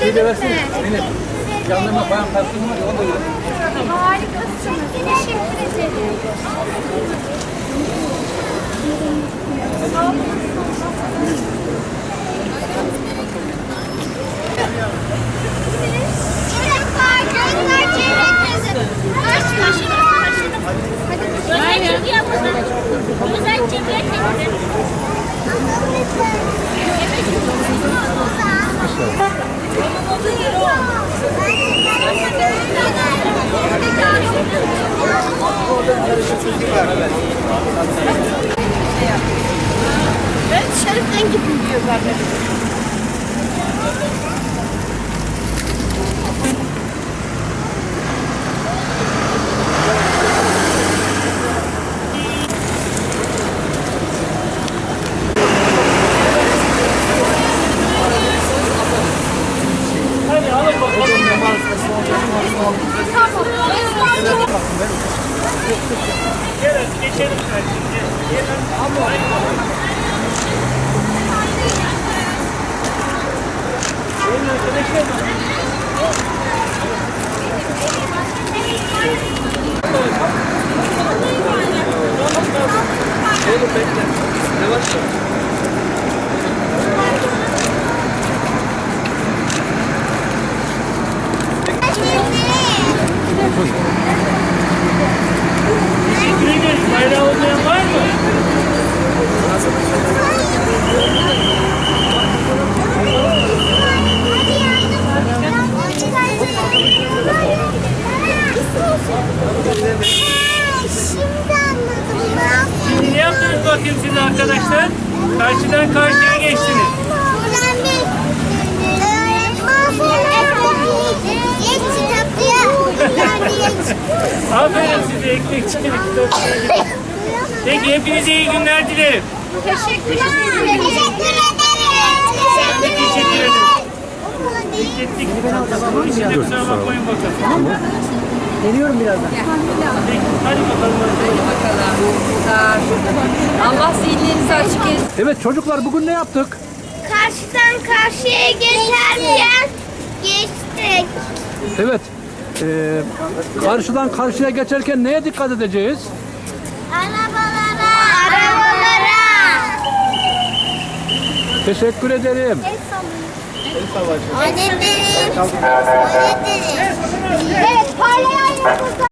Bir de versene. Benim. Yanlarına bayan personel var ya onu da verin. Harikasınız. Teşekkür ederim. Özel cemiyet Özel cemiyet Ben Şerif'ten gibi diyor zaten. Teşekkür ederiz. Bayrağı olmayan var mı? Şimdi anladım ben. Şimdi ne yaptınız bakayım siz arkadaşlar? Karşıdan karşıya geçtiniz. Aferin size ekmek çelik kitapçıya Peki hepinize iyi günler dilerim. Teşekkür ederim. Teşekkür ederim. Teşekkür ederim. Gittik. İçinde kusura bakmayın bakalım. Birazdan. Peki, hadi bakalım. Allah zihinlerinizi açık etsin. Evet çocuklar bugün ne yaptık? Karşıdan karşıya geçerken geçtik. Evet. eee, karşıdan karşıya geçerken neye dikkat edeceğiz? Arabalara. Arabalara. Teşekkür ederim. Öğretmenim. Öğretmenim. Evet parlayan yıldızlar.